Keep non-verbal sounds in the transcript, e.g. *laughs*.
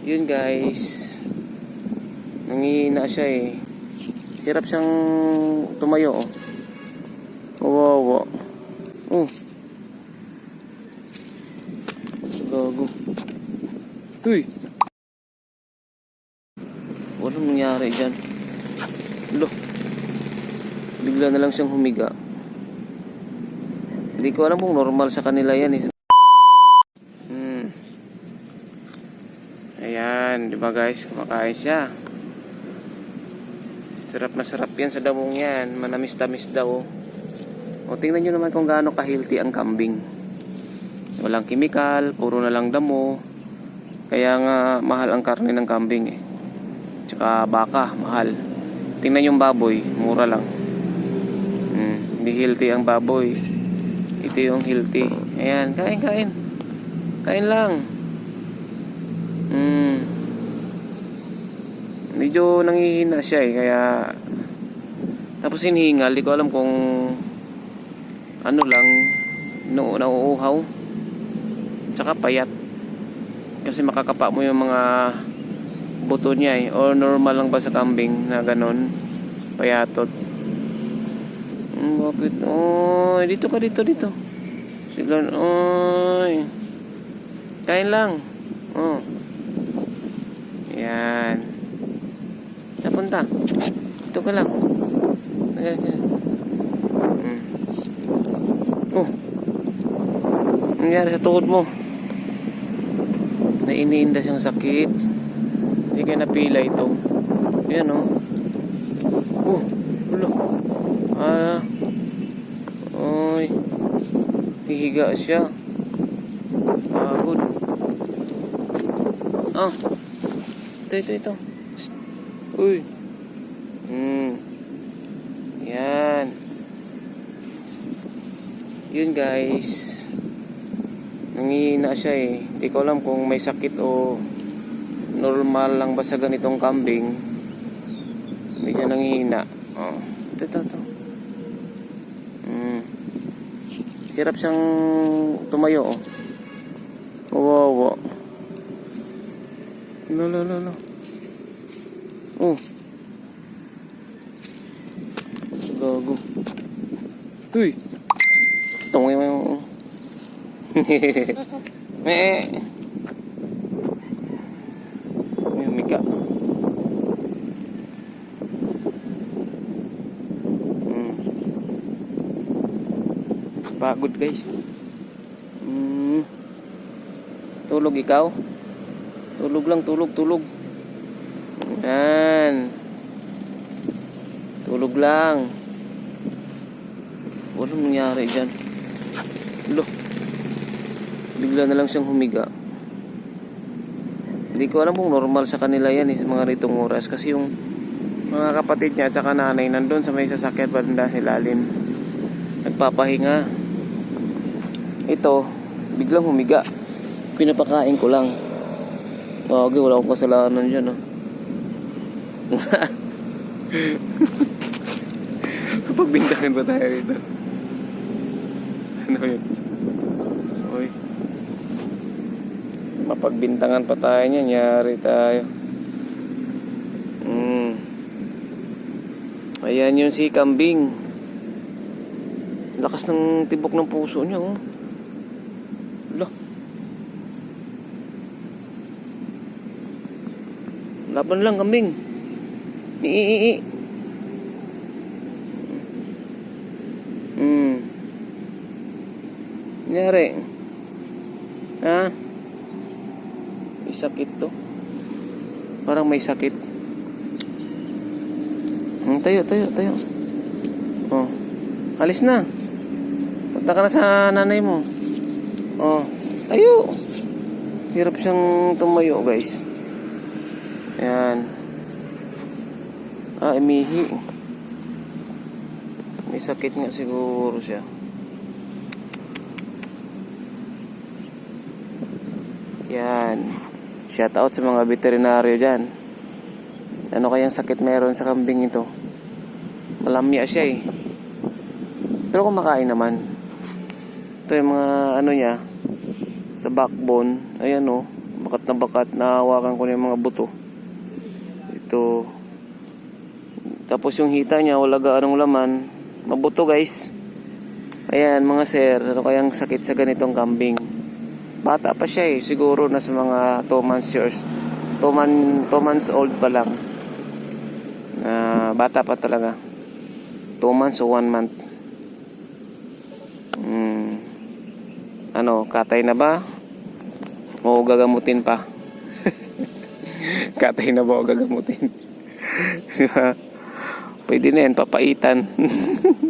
Yun guys. Nangihina siya eh. Hirap siyang tumayo oh. Wawa. Oh. Gago. Uy. Walang nangyari dyan. Lo. Bigla na lang siyang humiga. Hindi ko alam kung normal sa kanila yan eh. Hmm. Ayan, di ba guys? Kumakain siya. Sarap na sarap yan sa damong yan. Manamis-tamis daw. O tingnan nyo naman kung gaano ka-healthy ang kambing. Walang kimikal, puro na lang damo. Kaya nga mahal ang karne ng kambing eh. Tsaka baka, mahal. Tingnan yung baboy, mura lang. Hmm, hindi healthy ang baboy. Ito yung healthy. Ayan, kain, kain. Kain lang. Hmm. Medyo nangihina siya eh, kaya... Tapos hinihingal, di ko alam kung... Ano lang, no, nauuhaw. Tsaka payat. Kasi makakapa mo yung mga buto niya eh. Or normal lang ba sa kambing na ganon. Payatot. Hmm, bakit? Oy, dito ka dito dito. Sige, oy. Kain lang. Oh. Yan. Napunta. Dito ka lang. Ayan, ayan. Hmm. Oh. Nangyari sa tuhod mo? Nainiinda siyang sakit. Hindi kaya napila ito. Yan oh. Oh, ulo. Ah. Oy. Hihiga siya. Pagod. Ah. Ito, ito, ito. Uy. Hmm. Yan. Yun guys. Nangihina siya eh. Hindi ko alam kung may sakit o normal lang ba sa ganitong kambing. Hindi siya nangihina. Oh. Ito, ito, ito. Hmm. Hirap siyang tumayo oh. Wawa. No, no, no, no. Oh. Gago. Uy. Tungoy mo. *laughs* Meh. May humiga. Hmm. Pagod guys. Hmm. Tulog ikaw? Tulog lang, tulog, tulog. Yan. Tulog lang. Walang nangyari dyan. Lo. Bigla na lang siyang humiga. Hindi ko alam kung normal sa kanila yan eh, sa mga ritong oras. Kasi yung mga kapatid niya at saka nanay nandun sa may sasakyan banda ilalim. Nagpapahinga. Ito, biglang humiga. Pinapakain ko lang. Okay, wala akong kasalanan dyan. Oh. *laughs* Pagbintangan ba tayo dito? Ano yun? Uy. Mapagbintangan pa tayo niyan. Yari tayo. Mm. Ayan yun si Kambing. Lakas ng tibok ng puso niya. Oh. Lo. Laban lang, Kambing. Ii. Nangyari. Ha? May sakit to. Parang may sakit. Hmm, tayo, tayo, tayo. Oh. Alis na. Punta ka na sa nanay mo. Oh. Tayo. Hirap siyang tumayo, guys. Ayan. Ah, imihi. May sakit nga siguro siya. Yan. Shout out sa mga veterinaryo dyan. Ano kayang sakit meron sa kambing ito? Malamya siya eh. Pero kumakain naman. Ito yung mga ano niya. Sa backbone. Ayan o. Oh, bakat na bakat nahawakan ko na yung mga buto ito tapos yung hita niya wala gaanong laman mabuto guys ayan mga sir ano kayang sakit sa ganitong kambing bata pa siya eh. Siguro nasa mga 2 months years. 2 man, two months old pa lang. Na bata pa talaga. 2 months o 1 month. Hmm. ano katay na ba? O gagamutin pa? *laughs* Katay na ba o gagamutin? *laughs* Di ba? pwede na yan papaitan *laughs*